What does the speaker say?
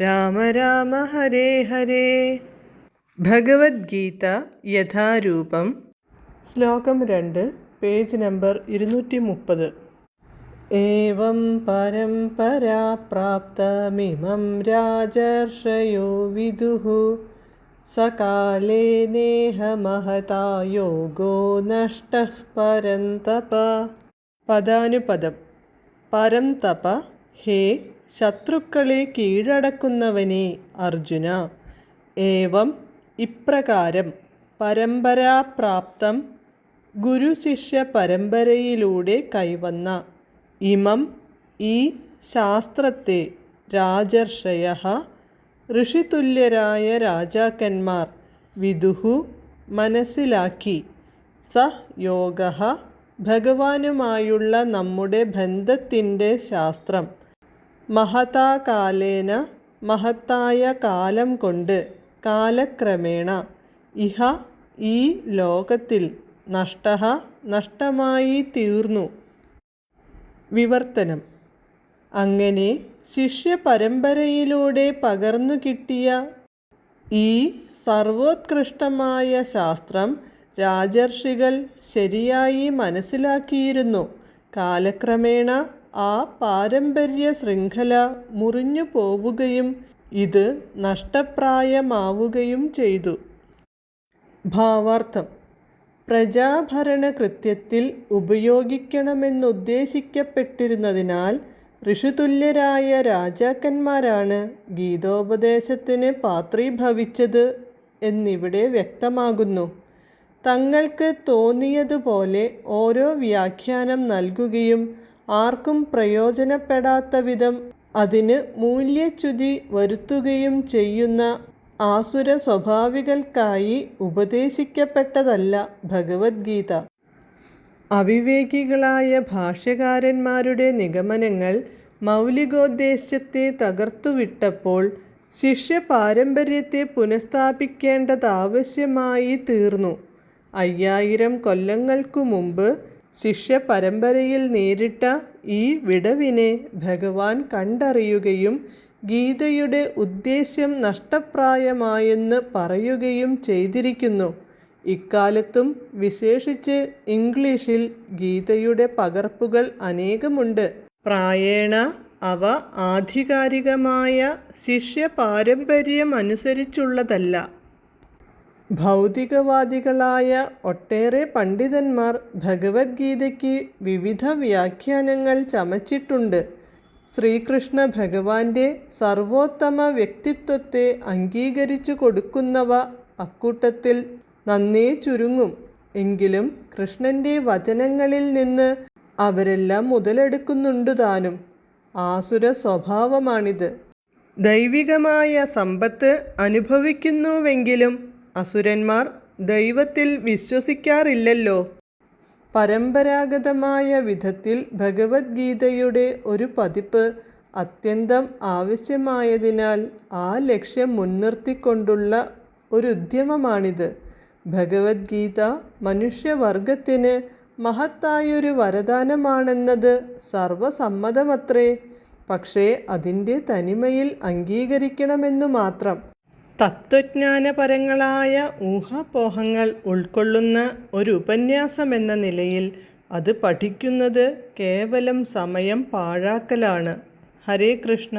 രാമ രാമ ഹരേ ഹരേ. ഭഗവത്ഗീത യഥാരൂപം. ശ്ലോകം രണ്ട് page number ഇരുന്നൂറ്റി മുപ്പത് ഏവം പരമ്പരാ പ്രാപ്തമിമം രാജർഷയോ വിദുഃ. സകാലേ നേഹ മഹതാ യോഗോ നഷ്ട പരന്തപ. പദാനുപദം പരന്തപ ഹേ ശത്രുക്കളെ കീഴടക്കുന്നവനെ അർജുന. ഏവം ഇപ്രകാരം പരമ്പരാപ്രാപ്തം ഗുരുശിഷ്യ പരമ്പരയിലൂടെ കൈവന്ന ഇമം ഈ ശാസ്ത്രത്തെ രാജർഷയ ഋഷിതുല്യരായ രാജാക്കന്മാർ വിദുഹു മനസ്സിലാക്കി. സ യോഗ ഭഗവാനുമായുള്ള നമ്മുടെ ബന്ധത്തിന്റെ ശാസ്ത്രം മഹതാകാലേന മഹത്തായ കാലം കൊണ്ട് കാലക്രമേണ ഇഹ ഈ ലോകത്തിൽ നഷ്ട നഷ്ടമായി തീർന്നു. വിവർത്തനം. അങ്ങനെ ശിഷ്യപരമ്പരയിലൂടെ പകർന്നു കിട്ടിയ ഈ സർവോത്കൃഷ്ടമായ ശാസ്ത്രം രാജർഷികൾ ശരിയായി മനസ്സിലാക്കിയിരുന്നു. കാലക്രമേണ ആ പാരമ്പര്യ ശൃംഖല മുറിഞ്ഞു പോവുകയും ഇത് നഷ്ടപ്രായമാവുകയും ചെയ്തു. ഭാവാർത്ഥം. പ്രജാഭരണ കൃത്യത്തിൽ ഉപയോഗിക്കണമെന്നുദ്ദേശിക്കപ്പെട്ടിരുന്നതിനാൽ ഋഷിതുല്യരായ രാജാക്കന്മാരാണ് ഗീതോപദേശത്തിന് പാത്രീഭവിച്ചത് എന്നിവിടെ വ്യക്തമാകുന്നു. തങ്ങൾക്ക് തോന്നിയതുപോലെ ഓരോ വ്യാഖ്യാനം നൽകുകയും ആർക്കും പ്രയോജനപ്പെടാത്ത വിധം അതിന് മൂല്യച്യുതി വരുത്തുകയും ചെയ്യുന്ന ആസുര സ്വഭാവികൾക്കായി ഉപദേശിക്കപ്പെട്ടതല്ല ഭഗവത്ഗീത. അവിവേകികളായ ഭാഷ്യകാരന്മാരുടെ നിഗമനങ്ങൾ മൗലികോദ്ദേശ്യത്തെ തകർത്തുവിട്ടപ്പോൾ ശിഷ്യ പാരമ്പര്യത്തെ പുനഃസ്ഥാപിക്കേണ്ടതാവശ്യമായി തീർന്നു. അയ്യായിരം കൊല്ലങ്ങൾക്കു മുമ്പ് ശിഷ്യ പരമ്പരയിൽ നേരിട്ട ഈ വിടവിനെ ഭഗവാൻ കണ്ടറിയുകയും ഗീതയുടെ ഉദ്ദേശ്യം നഷ്ടപ്രായമായെന്ന് പറയുകയും ചെയ്തിരിക്കുന്നു. ഇക്കാലത്തും വിശേഷിച്ച് ഇംഗ്ലീഷിൽ ഗീതയുടെ പകർപ്പുകൾ അനേകമുണ്ട്. പ്രായേണ അവ ആധികാരികമായ ശിഷ്യ പാരമ്പര്യമനുസരിച്ചുള്ളതല്ല ഭൗതികവാദികളായ ഒട്ടേറെ പണ്ഡിതന്മാർ ഭഗവത്ഗീതയ്ക്ക് വിവിധ വ്യാഖ്യാനങ്ങൾ ചമച്ചിട്ടുണ്ട്. ശ്രീകൃഷ്ണ ഭഗവാന്റെ സർവോത്തമ വ്യക്തിത്വത്തെ അംഗീകരിച്ചു കൊടുക്കുന്നവ അക്കൂട്ടത്തിൽ നന്നേ ചുരുങ്ങും. എങ്കിലും കൃഷ്ണന്റെ വചനങ്ങളിൽ നിന്ന് അവരെല്ലാം മുതലെടുക്കുന്നുണ്ടു താനും. ആസുര സ്വഭാവമാണിത്. ദൈവികമായ സമ്പത്ത് അനുഭവിക്കുന്നുവെങ്കിലും അസുരന്മാർ ദൈവത്തിൽ വിശ്വസിക്കാറില്ലല്ലോ. പരമ്പരാഗതമായ വിധത്തിൽ ഭഗവത്ഗീതയുടെ ഒരു പതിപ്പ് അത്യന്തം ആവശ്യമായതിനാൽ ആ ലക്ഷ്യം മുൻനിർത്തിക്കൊണ്ടുള്ള ഒരു ഉദ്യമമാണിത്. ഭഗവത്ഗീത മനുഷ്യവർഗത്തിന് മഹത്തായൊരു വരദാനമാണെന്നത് സർവസമ്മതമത്രേ. പക്ഷേ അതിന്റെ തനിമയിൽ അംഗീകരിക്കണമെന്നു മാത്രം തത്വജ്ഞാനപരങ്ങളായ ഊഹാപോഹങ്ങൾ ഉൾക്കൊള്ളുന്ന ഒരു ഉപന്യാസമെന്ന നിലയിൽ അത് പഠിക്കുന്നത് കേവലം സമയം പാഴാക്കലാണ്. ഹരേ കൃഷ്ണ.